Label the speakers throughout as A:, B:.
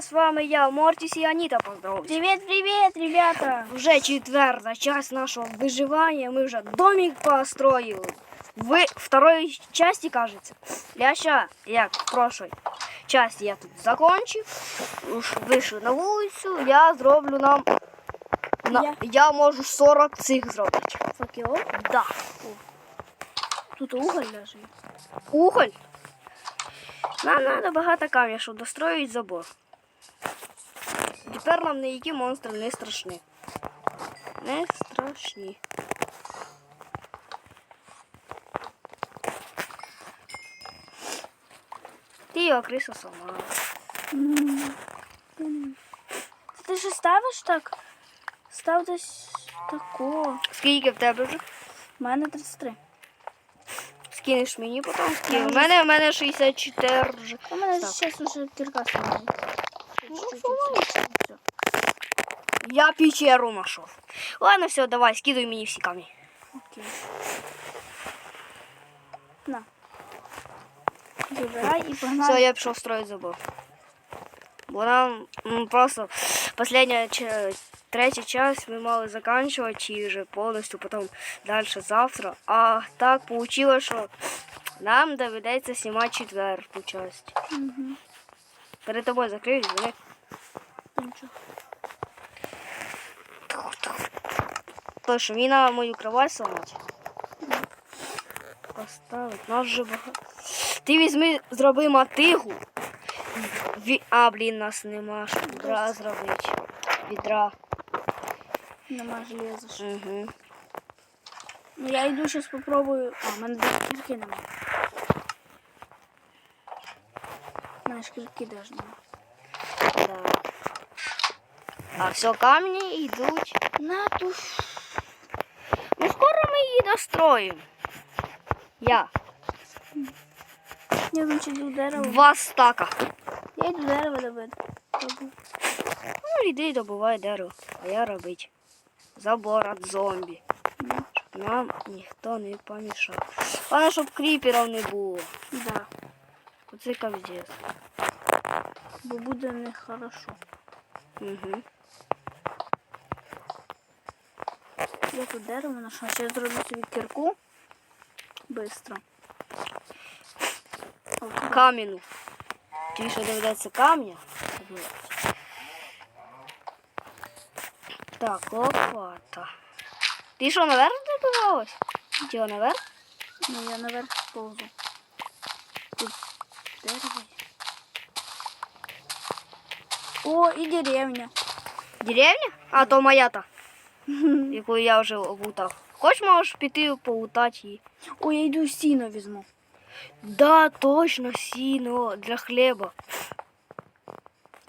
A: з вами я, Мортіс і Аніта поздоровайтесь.
B: Привет, привет, ребята!
A: Вже четверта часть нашого виживання, ми вже домик построїли. В второй части, кажется. Я ща, як в прошлой части я тут закончив, уж вийшов на вулицю, я зроблю нам, на,
B: Я-
A: я можу 40 цих зробити.
B: Факел.
A: Да.
B: Тут уголь лежит.
A: Уголь. Нам треба багато камня, щоб достроїти забор. Тепер нам ніякі монстри не страшні. Не страшні. Ти його криса сама.
B: Ти ж ставиш так? Став десь тако.
A: Скільки в тебе вже?
B: У мене 33.
A: Скинеш мені потім скину. У мене, в мене 64 вже.
B: У мене зараз уже кірка стоїть.
A: Ну,
B: Чуть-чуть,
A: слава
B: все, все.
A: Я печеру знайшов. Ладно, все, давай, скидуй мені всі камні.
B: Окей. На. Забирай і погнали.
A: Все, я пішов строить забор. Бо нам м, просто последня ч- третя часть ми мали закінчувати і вже повністю потім далі завтра. А так вийшло, що нам доведеться знімати четверту часть.
B: Угу.
A: Перед тобою закриють, вони.
B: Нічого.
A: Точно, мені на мою кровать сломати. Поставить. Нас вже багато. Ти візьми, зроби мотигу. Ві... А, блін, нас нема. Що відра зробити. Відра.
B: Нема железа. ще.
A: Угу.
B: Ну я йду зараз попробую. А, в мене кірки нема. Ж кірки навіть нема.
A: Да. А все, камні йдуть.
B: На ту.
A: Достроїмо. Я.
B: Я ще йду дерево.
A: Два стака.
B: Я йду дерево добити. Добу.
A: Ну, йди добувай дерево, а я робить. Забор від зомбі. Щоб нам ніхто не помішав. Головне, щоб кріперів не було.
B: Да.
A: Оце капздець.
B: Бо буде нехорошо.
A: Угу.
B: Я тут дерево знайшла. Зараз зроблю собі кірку. Быстро. О,
A: Кам'яну. Ті, що доведеться камня. Так, лопата. Ти що, наверх добивалась? Тіло наверх?
B: Ну я наверх ползу. Тут дерево. О, і деревня.
A: Деревня? А, то моя та, яку я вже облутав. Хоч можеш піти полутати її.
B: О, я йду сіно візьму.
A: Да, точно, сіно для хліба.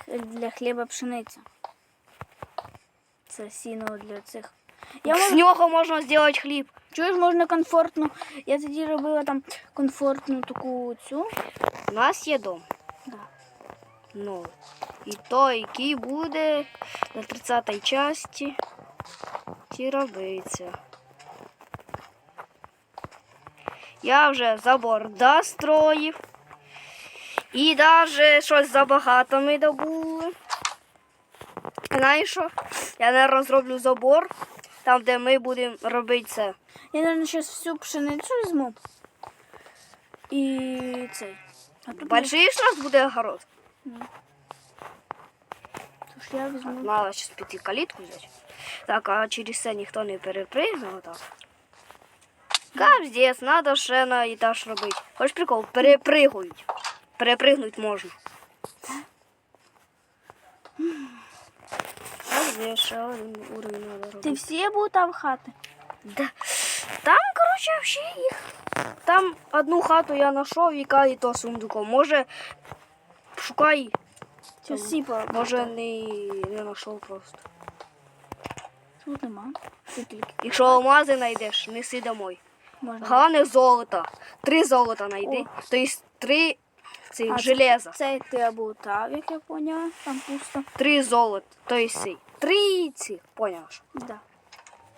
B: Для хліба пшениця. Це сіно для цих. Я
A: З нього можна зробити хліб.
B: чуєш, можна комфортно. Я тоді робила там комфортну таку цю.
A: У нас є дом.
B: Да.
A: Ну, і той, який буде на 30-й часті, ті робиться. Я вже забор достроїв. І навіть щось забагато ми добули. Знаєш що? Я, наверное, зроблю забор, там, де ми будемо робити це.
B: Я, наверное, зараз всю пшеницю візьму. І цей.
A: Больший у нас буде огород.
B: Тож я візьму.
A: Мало зараз піти калітку взяти. Так, а через це ніхто не перепригнув так. Капздець, треба ще на етаж робити. Хоч прикол, перепригують. Перепригнуть можна. Капздець, ще один уровень треба робити.
B: Ти всі будуть там хати?
A: Да. Там, коротше, взагалі їх. Там одну хату я знайшов, яка і то сундуком. Може, шукай.
B: Чи
A: Може, не, не знайшов просто.
B: Тут нема. Тут тільки
A: Якщо алмази знайдеш, неси домой.
B: можна.
A: Головне золото. Три золота знайди. Тобто три цих
B: А,
A: железа.
B: Цей ти обутав, як я поняла. Там пусто.
A: Три золота. Тобто. Три цих, поняв?
B: Да.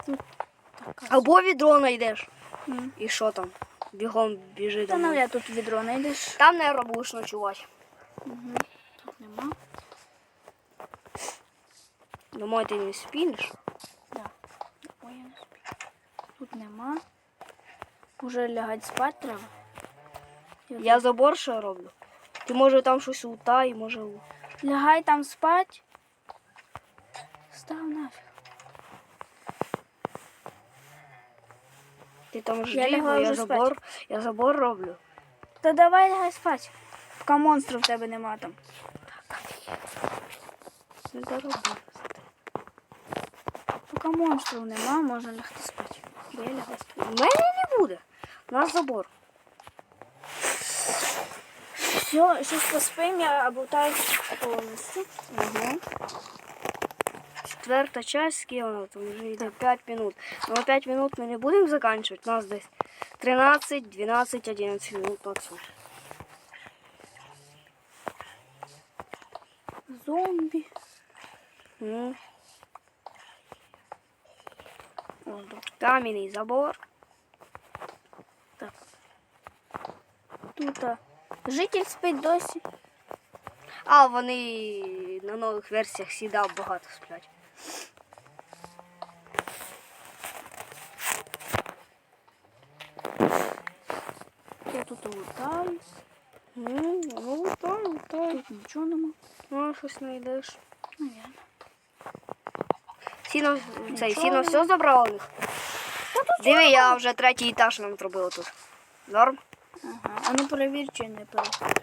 B: Тут така.
A: Або відро знайдеш.
B: М.
A: І що там? Бігом біжи
B: Та
A: домой.
B: навряд тут відро знайдеш.
A: Там, наверное, будеш ночувати.
B: Угу. Тут нема.
A: Думаю, ти не спінеш.
B: Да. Ой, я не спію. Тут нема. Уже лягати спати треба.
A: Я забор ще роблю. Ти може там щось лутай, може.
B: Лягай там спать. Став нафіг.
A: Ти там жди, бо я
B: вже
A: забор, я забор роблю.
B: Та давай лягай спать. Поки монстрів в тебе нема там.
A: Не зароблю.
B: Поки монстрів нема, можна лягти спати. Лягаю.
A: У мене не буде. У нас забор.
B: Все, щось поспим, я обутаю повністю.
A: Угу. Четверта часть, скільки вона там вже йде 5 минут. Ну, 5 минут ми не будемо закінчувати. У нас десь 13, 12, 11 минут максимум.
B: Зомбі.
A: Ну, Кам'яний забор.
B: Тут а, житель спить досі.
A: А вони на нових версіях сідав багато сплять.
B: Я тут лутаюсь.
A: Ну, ну, так, так.
B: Тут нічого нема.
A: Ну, щось знайдеш.
B: Наверно.
A: Сіно, цей,
B: Нічого.
A: сіно все них. Диви, я вже третій етаж нам зробила тут. Норм?
B: Ага. А ну перевір, чи не перевір.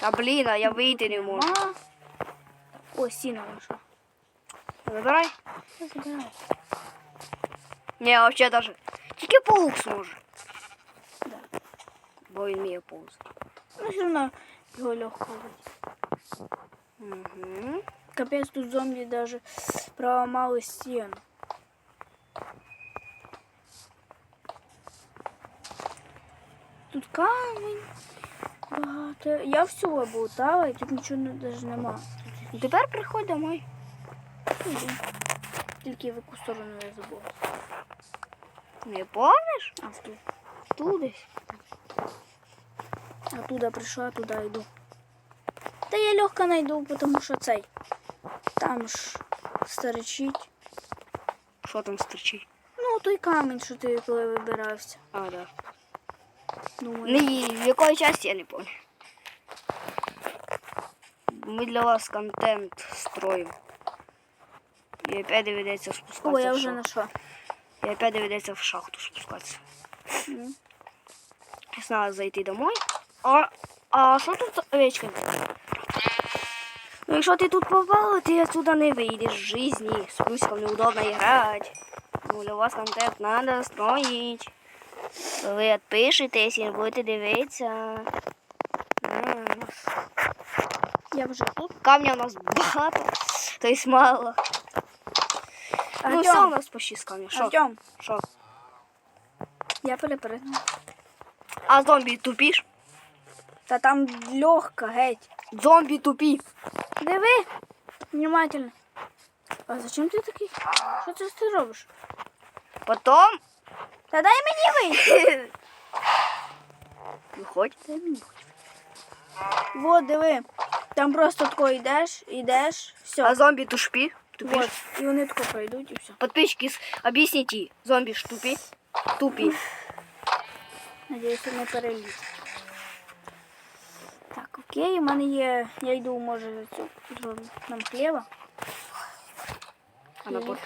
A: Та блін, а я вийти не можу.
B: Нема. О, сіна наша.
A: Забирай.
B: Забираю.
A: Ні, взагалі даже. Тільки паук зможе.
B: Да.
A: Бо він вміє повзати.
B: Ну, все одно його легко.
A: Угу.
B: Капець тут зомбі даже проламали стіну. Тут камінь багато. Я всю облутала і тут нічого не, даже нема.
A: Ну, Тепер приходь домой.
B: Іди. Тільки в яку сторону я забула.
A: Не помниш?
B: А в ту.
A: Тут десь.
B: Оттуда прийшла, туди йду. Та я легко найду, тому що цей. Там ж старичить.
A: Що там стерчить?
B: Ну, той камінь, що ти коли вибирався.
A: А, да.
B: Думаю.
A: Не, в якої часті я не пам'ятаю. Ми для вас контент строїмо. І опять доведеться спускатися.
B: О, я вже знайшла.
A: І опять доведеться в шахту спускатися.
B: М.
A: Сейчас зайти домой. А, а що тут овечка? Ну, якщо ти тут попала, ти отсюда не вийдеш в жизни. С плюсиком неудобно играть. Ну, для вас контент надо строить. Ви відпишетесь і будете дивитися.
B: Я вже тут.
A: Камня у нас багато, то есть мало. Ну, все у нас почти з камня.
B: Артем,
A: Що?
B: я перепригну.
A: А зомбі тупіш?
B: Та там легко, геть.
A: Зомбі тупі.
B: Диви. Внимательно. А зачем ти такий? Що це ти робиш?
A: Потом
B: Та дай мені вийти.
A: виходь.
B: Дай мені. Вот, диви. Там просто тако йдеш, йдеш, все.
A: А зомбі тупі. Тупі.
B: Вот. І вони тако пройдуть і все.
A: Подписчики, с- объясните, зомби ж тупі? Тупі.
B: Надіюся, не переліз. Окей, у мене є. Я йду, може, цю зроблю нам хліба.
A: А на.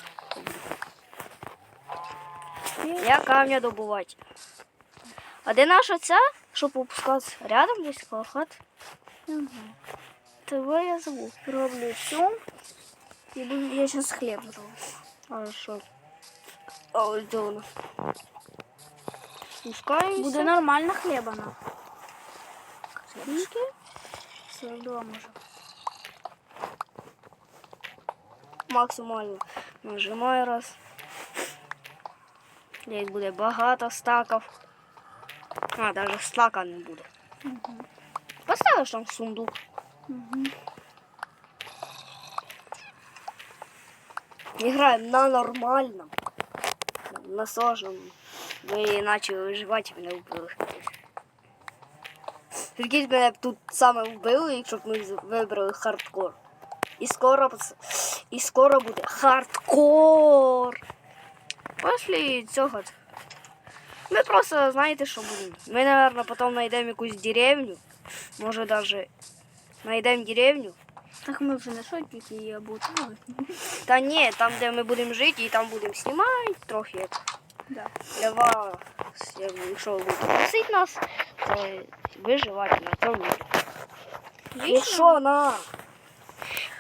B: І
A: Я камня добувати. А де наша ця, щоб опускатися? Рядом десь коло хат?
B: Мгм.
A: Тебе я забув.
B: роблю цю. І буду, я зараз хліб зроблю.
A: Хорошо. А ось де. Спускаємося.
B: Буде нормально хліба на. Скільки? 42 може.
A: максимально. Нажимаю раз. Десь буде багато стаків. А, навіть стака не буде.
B: Угу.
A: Поставиш там сундук.
B: Угу.
A: Играем на нормальном, на сложном. Ми начали виживати, мене вбили. Прикинь, мене б тут саме вбили, якщо б ми вибрали хардкор. І скоро, і скоро буде хардкор. Після цього. Ми просто знаєте, що будемо. Ми, мабуть, потім знайдемо якусь деревню. Може навіть знайдемо деревню.
B: Так ми вже не шотники її обутали.
A: Та ні, там, де ми будемо жити, і там будемо знімати трохи.
B: Да.
A: Для вас, якщо ви будете просити нас, то виживати на цьому. Якщо на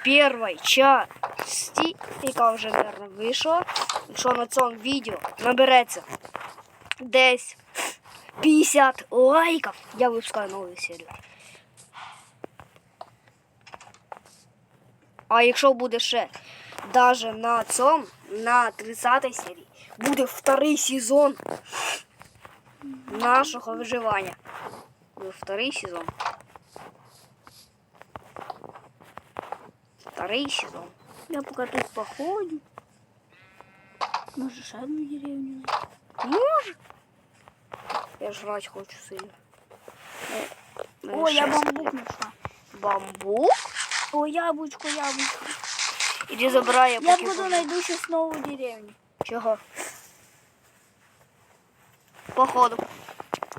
A: першій часті, яка вже, мабуть, вийшла, якщо на цьому відео набереться десь 50 лайків, я випускаю нову серію. А якщо буде ще даже на цьому, на 30 серії, буде вторий сезон нашого виживання. Буде вторий сезон. Вторий сезон.
B: Я поки тут походю. Може, ще одну деревню.
A: Може. Я жрать хочу сильно. Мене
B: О, я
A: шерсть
B: бамбук
A: є.
B: знайшла.
A: Бамбук?
B: О, яблучко, яблучко.
A: Іди забирай, я
B: Я
A: поки
B: буду
A: пом-
B: найду щось нову деревню.
A: Чого? Походу.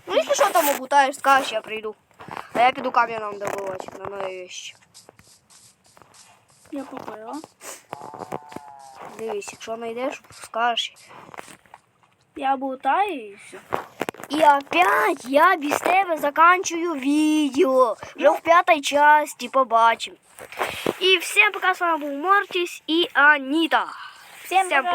A: Ну, якщо що там обутаєш, скажеш, я прийду. А я піду кам'яном добувати на нові вещи.
B: Я купила.
A: Дивись, якщо знайдеш, скажеш.
B: Я болтаю і все.
A: І опять я без тебе заканчую відео. Вже в п'ятій часті побачимо. І всім пока, з вами був Мортіс і Аніта.
B: Всем
A: Всем
B: пока.